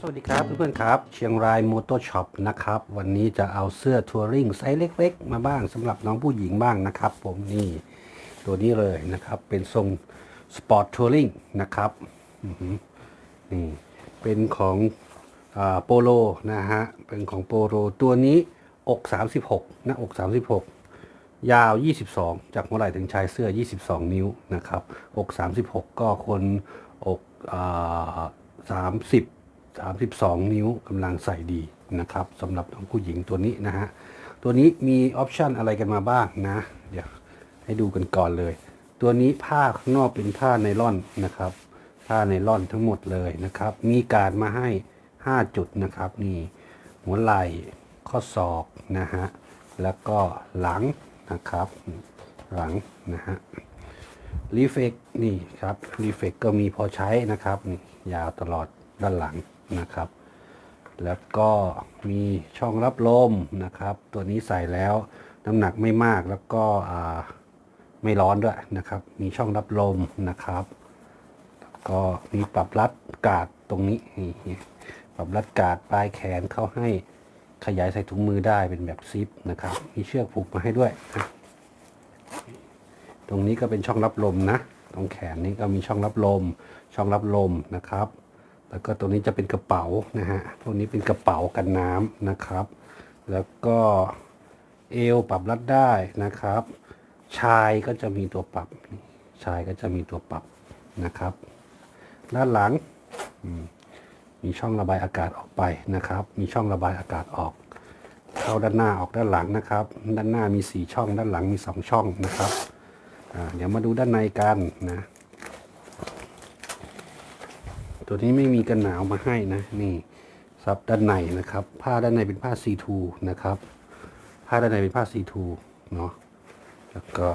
สวัสดีครับเพื่อนๆครับ เชียงรายมอเตอร์ช็อปนะครับ วันนี้จะเอาเสื้อทัวริงไซส์เล็กๆ มาบ้างสำหรับน้องผู้หญิงบ้างนะครับ ผมนี่ตัวนี้เลยนะครับ เป็นทรงสปอร์ตทัวริงนะครับนี่เป็นของโปโลนะฮะ เป็นของโปโลตัวนี้อก 36หน้าอก 36 ยาว 22 จากหัวไหล่ถึงชายเสื้อ 22 นิ้วนะครับ อก 36 ก็คนอกสามสิบสามสิบสองนิ้วกำลังใส่ดีนะครับสำหรับน้องผู้หญิงตัวนี้นะฮะ ตัวนี้มีออปชันอะไรกันมาบ้างนะ เดี๋ยวให้ดูกันก่อนเลย ตัวนี้ผ้าข้างนอกเป็นผ้าไนล่อนนะครับ ผ้าไนล่อนทั้งหมดเลยนะครับ มีการมาให้ 5 จุดนะครับ นี่หัวไหล่ข้อศอกนะฮะ แล้วก็หลังนะครับ หลังนะฮะรีเฟกนี่ครับรีเฟกก็มีพอใช้นะครับ ยาวตลอดด้านหลัง นะครับ แล้วก็มีช่องรับลมนะครับ ตัวนี้ใส่แล้วน้ำหนักไม่มากแล้วก็ไม่ร้อนด้วยนะครับ มีช่องรับลมนะครับ แล้วก็มีปรับรัดกาดตรงนี้นี่ปรับรัดกาดปลายแขนเข้าให้ขยายใส่ถุงมือได้เป็นแบบซิปนะครับ มีเชือกผูกมาให้ด้วยนะตรงนี้ก็เป็นช่องรับลมนะ ตรงแขนนี้ก็มีช่องรับลม ช่องรับลมนะครับ แล้วก็ตรงนี้จะเป็นกระเป๋านะฮะพวกนี้เป็นกระเป๋ากันน้ำนะครับ แล้วก็เอวปรับรัดได้นะครับ ชายก็จะมีตัวปรับ ชายก็จะมีตัวปรับนะครับ ด้านหลังมีช่องระบายอากาศออกไปนะครับ มีช่องระบายอากาศออก เข้าด้านหน้าออกด้านหลังนะครับ ด้านหน้ามีสี่ช่อง ด้านหลังมีสองช่องนะครับเดี๋ยวมาดูด้านในกันนะ ตัวนี้ไม่มีกันหนาวมาให้นะนี่ซับด้านในนะครับ ผ้าด้านในเป็นผ้าซีทูนะครับ ผ้าด้านในเป็นผ้าซีทูเนาะแล้วก็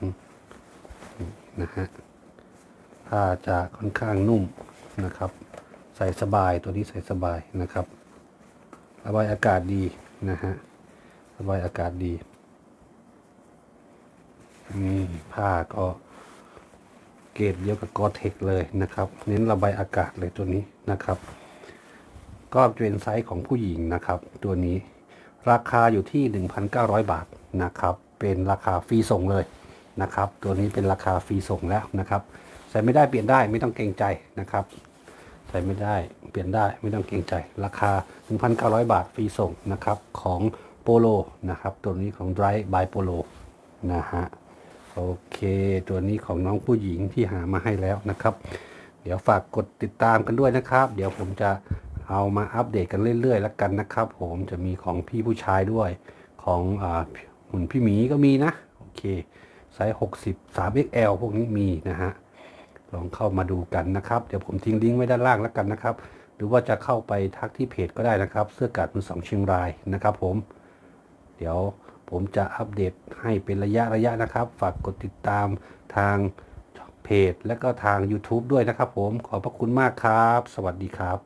อืมนี่นะฮะผ้าจะค่อนข้างนุ่มนะครับ ใส่สบายตัวนี้ใส่สบายนะครับระบายอากาศดีนะฮะระบายอากาศดีนี่ผ้าก็ เกรดเดียวกับกอเทคเลยนะครับ เน้นระบายอากาศเลยตัวนี้นะครับ ก็เป็นไซส์ของผู้หญิงนะครับ ตัวนี้ราคาอยู่ที่ 1,900 บาทนะครับ เป็นราคาฟรีส่งเลยนะครับ ตัวนี้เป็นราคาฟรีส่งแล้วนะครับใส่ไม่ได้เปลี่ยนได้ไม่ต้องเกรงใจนะครับใส่ไม่ได้เปลี่ยนได้ไม่ต้องเกรงใจ ราคา 1,900 บาทฟรีส่งนะครับของโปโลนะครับ ตัวนี้ของ Dry by Polo นะฮะ โอเค ตัวนี้ของน้องผู้หญิงที่หามาให้แล้วนะครับ เดี๋ยวฝากกดติดตามกันด้วยนะครับ เดี๋ยวผมจะเอามาอัปเดตกันเรื่อยๆแล้วกันนะครับ ผมจะมีของพี่ผู้ชายด้วยของอาหุ่นพี่หมีก็มีนะ โอเคไซส์60 3XL พวกนี้มีนะฮะลองเข้ามาดูกันนะครับ เดี๋ยวผมทิ้งลิงก์ไว้ด้านล่างแล้วกันนะครับ หรือว่าจะเข้าไปทักที่เพจก็ได้นะครับ เสื้อกาดมือสองเชียงรายนะครับ ผม เดี๋ยว ผมจะอัปเดตให้เป็นระยะระยะนะครับ ฝากกดติดตามทางเพจและก็ทาง YouTube ด้วยนะครับผมขอบพระคุณมากครับ สวัสดีครับ